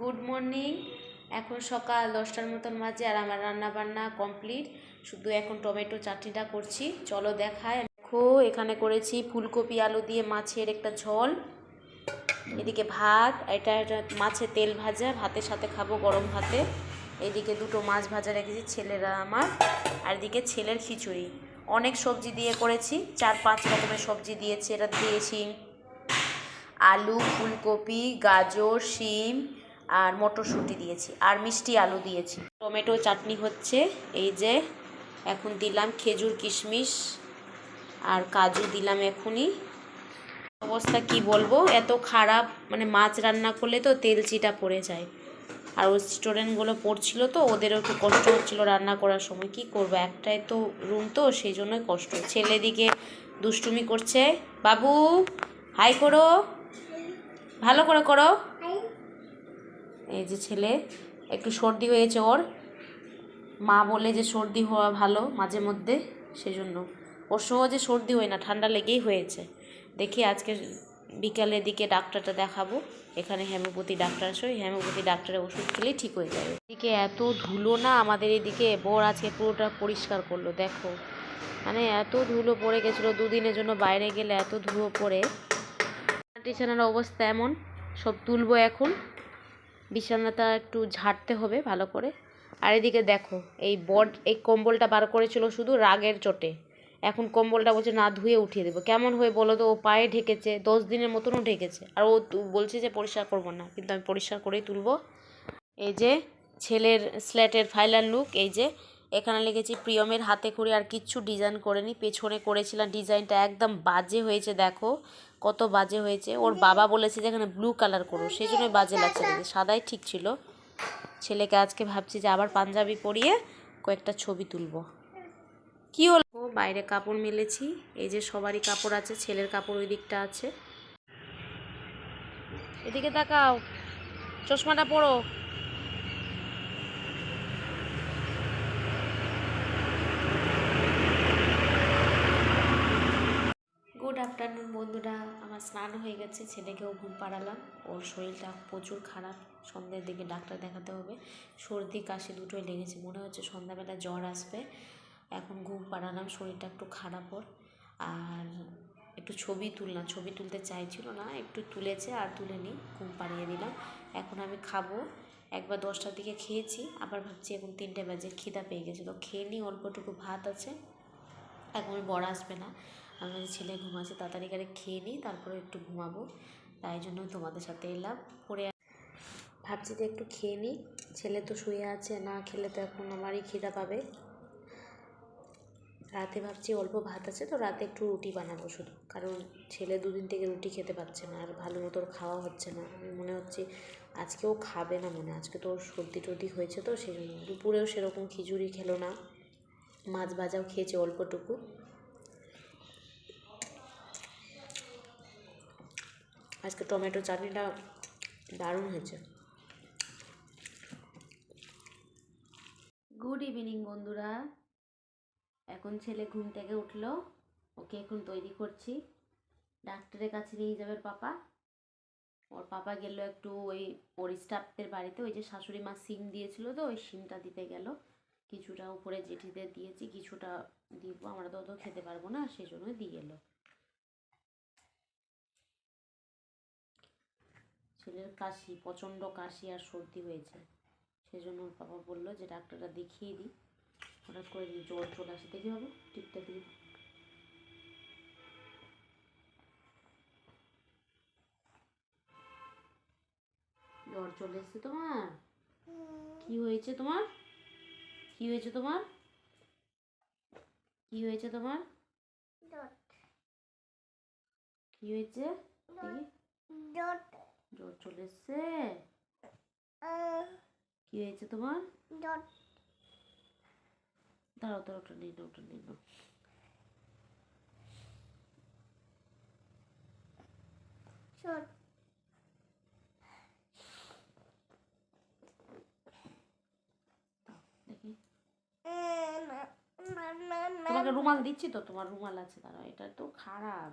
Good morning. এখন সকাল দশটার মতন বাজে আর আমার রান্না বান্না কমপ্লিট। শুধু এখন টমেটো চাটনিটা করছি। চলো দেখায় দেখো, এখানে করেছি ফুলকপি, আলু দিয়ে মাছের একটা ঝোল। এদিকে ভাত, এটা এটা মাছের তেল ভাজা। ভাতের সাথে খাব গরম ভাতে। এদিকে দুটো মাছ ভাজা রেখেছি ছেলেরা আমার। আর এদিকে ছেলের খিচুড়ি। অনেক সবজি দিয়ে করেছি। চার পাঁচ রকমের সবজি দিয়েছি। এটা দিয়েছি আলু, ফুলকপি, গাজর, শিম আর মটরশুঁটি দিয়েছি, আর মিষ্টি আলু দিয়েছি। টমেটো চাটনি হচ্ছে, এই যে এখন দিলাম খেজুর কিশমিশ আর কাজু দিলাম এখনই। অবস্থা কি বলব, এত খারাপ মানে মাছ রান্না করলে তো তেল চিটা পড়ে যায়। আর ওই স্টুডেন্টগুলো পড়ছিল তো, ওদেরও একটু কষ্ট হচ্ছিল রান্না করার সময়। কি করব, একটাই তো রুম তো, সেই জন্যই কষ্ট। ছেলে দিকে দুষ্টুমি করছে। বাবু, হাই করো, ভালো করে করো। এই যে ছেলে, একটু সর্দি হয়েছে ওর। মা বলে যে সর্দি হওয়া ভালো মাঝে মধ্যে, সেজন্য। ওর সহজে সর্দি হয় না, ঠান্ডা লেগেই হয়েছে। দেখি আজকে বিকালের দিকে ডাক্তারটা দেখাবো। এখানে হেমোপ্যাথি ডাক্তার ওই হেমোপ্যাথি ডাক্তারের ওষুধ খেলেই ঠিক হয়ে যাবে। এদিকে এত ধুলো না, আমাদের এদিকে বর আজকে পুরোটা পরিষ্কার করল, দেখো। মানে এত ধুলো পড়ে গেছিল, দুদিনের জন্য বাইরে গেলে এত ধুলো পড়ে। বিছানার অবস্থা এমন, সব তুলবো এখন। বিছানাটা একটু ঝাড়তে হবে ভালো করে। আর এদিকে দেখো, এই বড এই কম্বলটা বার করেছিল শুধু রাগের চোটে। এখন কম্বলটা বলছে, না, ধুয়ে উঠিয়ে দেবো। কেমন হয়ে বলো তো? ও পায়ে ঢেকেছে, দশ দিনের মতনও ঢেকেছে। আর ও বলছে যে, পরিষ্কার করব না। কিন্তু আমি পরিষ্কার করেই তুলবো। এই যে, ছেলের স্ল্যাটের ফাইলার লুক এই যে এখানে লিখেছি, প্রিয়মের হাতে করে আর কিচ্ছু ডিজাইন করেনি। পেছনে করেছিলাম ডিজাইনটা একদম বাজে হয়েছে, দেখো। কত বাজে হয়েছে। ওর বাবা বলেছে যে এখানে ব্লু কালার করো। সেই জন্যই বাজে লাগছে সাদাই ঠিক ছিল। ছেলেকে আজকে ভাবছি যে আবার পাঞ্জাবি পরিয়ে কয়েকটা ছবি তুলবো। কি হলো? বাইরে কাপড় মেলেছি। এই যে সবারই কাপড় আছে, ছেলের কাপড় ওই দিকটা আছে। এদিকে তাকাও। চশমাটা পরো গুড আফটারনুন বন্ধুরা, আমার স্নান হয়ে গেছে, ছেলেকেও ঘুম পাড়ালাম। ওর শরীরটা প্রচুর খারাপ, সন্ধ্যের দিকে ডাক্তার দেখাতে হবে। সর্দি, কাশি দুটোই লেগেছে, মনে হচ্ছে সন্ধ্যাবেলা জ্বর আসবে। এখন ঘুম পাড়ালাম, শরীরটা একটু খারাপ ওর। আর একটু ছবি তুললাম, ছবি তুলতে চাইছিল না, একটু তুলেছে আর তুলে নিই ঘুম পাড়িয়ে দিলাম। এখন আমি খাব, একবার দশটার দিকে খেয়েছি, আবার ভাবছি এখন তিনটে বাজে, খিদা পেয়ে গেছিল খেয়ে নিই, অল্পটুকু ভাত আছে। এখন বড় আসবে না। আমি ছেলে ঘুমাচ্ছে তাড়াতাড়ি করে খেয়ে নিই, তারপরে একটু ঘুমাবো। তাই জন্য তোমাদের সাথে এলাম। পরে ভাবছি যে একটু খেয়ে নিই। ছেলে তো শুয়ে আছে, না খেলে তো এখন আমারই খিদা পাবে। রাতে ভাবছি অল্প ভাত আছে, তো রাতে একটু রুটি বানাবো শুধু। কারণ ছেলে দুদিন থেকে রুটি খেতে পারছে না, আর ভালো মতো খাওয়া হচ্ছে না। আমি মনে হচ্ছে আজকেও খাবে না মনে, আজকে তো ওর সর্দি টর্দি হয়েছে তো জন্য। দুপুরেও সেরকম খিচুড়ি খেলো না। মাছ ভাজাও খেয়েছে অল্পটুকু। আজকে টমেটো চাটনিটা দারুণ হয়েছে। গুড ইভিনিং বন্ধুরা। এখন ছেলে ঘুম থেকে উঠল। ওকে এখন তৈরি করছি। ডাক্তারের কাছে নিয়ে যাবে পাপা। ওর পাপা গেল একটু ওই ওর বাড়িতে। ওই যে শাশুড়ি মা সিম দিয়েছিল তো, ওই সিমটা দিতে গেল। কিছুটা উপরে জেঠিদের দিয়েছি, কিছুটা দিব। আমরা তো অত খেতে পারব না সেই জন্যই দিয়ে গেলো ছেলের কাশি প্রচণ্ড কাশি আর সর্দি হয়েছে। সেজন্য ওর বাবা বলল যে ডাক্তারটা দেখিয়ে দিই। হঠাৎ করে জ্বর চলে আসে দেখি বাবু টিপটা দিয়ে। জ্বর চলে এসছে তোমার? কি হয়েছে তোমার? কি হয়েছে তোমার? কি হয়েছে তোমার? কি হয়েছে? দেখি। জ্বর চলে এসছে? কি হয়েছে তোমার? দাঁড়াও দাঁড়াও ওটা নিয়ে নাও ওটা নিয়ে নাও। তোমাকে রুমাল দিচ্ছি তো? তোমার রুমাল আছে দাঁড়াও এটা তো খারাপ।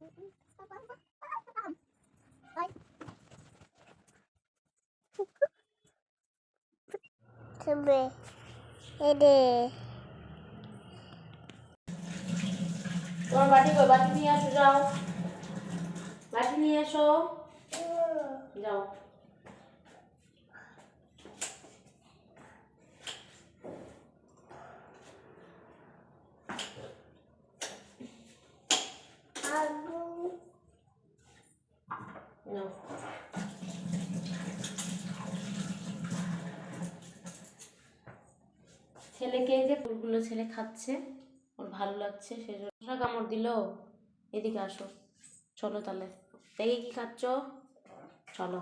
তুমি এদে তোমার বাটি কই? বাটি নিয়ে আসো যাও। বাটি নিয়ে এসো। যাও। ছেলেকে এই যে ফুলগুলো ছেলে খাচ্ছে ওর ভালো লাগছে সেজন্য কামড় দিল। এদিকে আসো। চলো তাহলে। দেখে কি খাচ্ছ? চলো।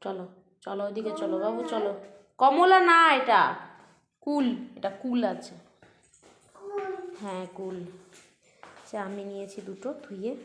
চলো। চলো ওইদিকে চলো বাবু চলো। কমলা না এটা। কুল। এটা কুল আছে। হ্যাঁ কুল। সে আমি নিয়েছি দুটো ধুয়ে।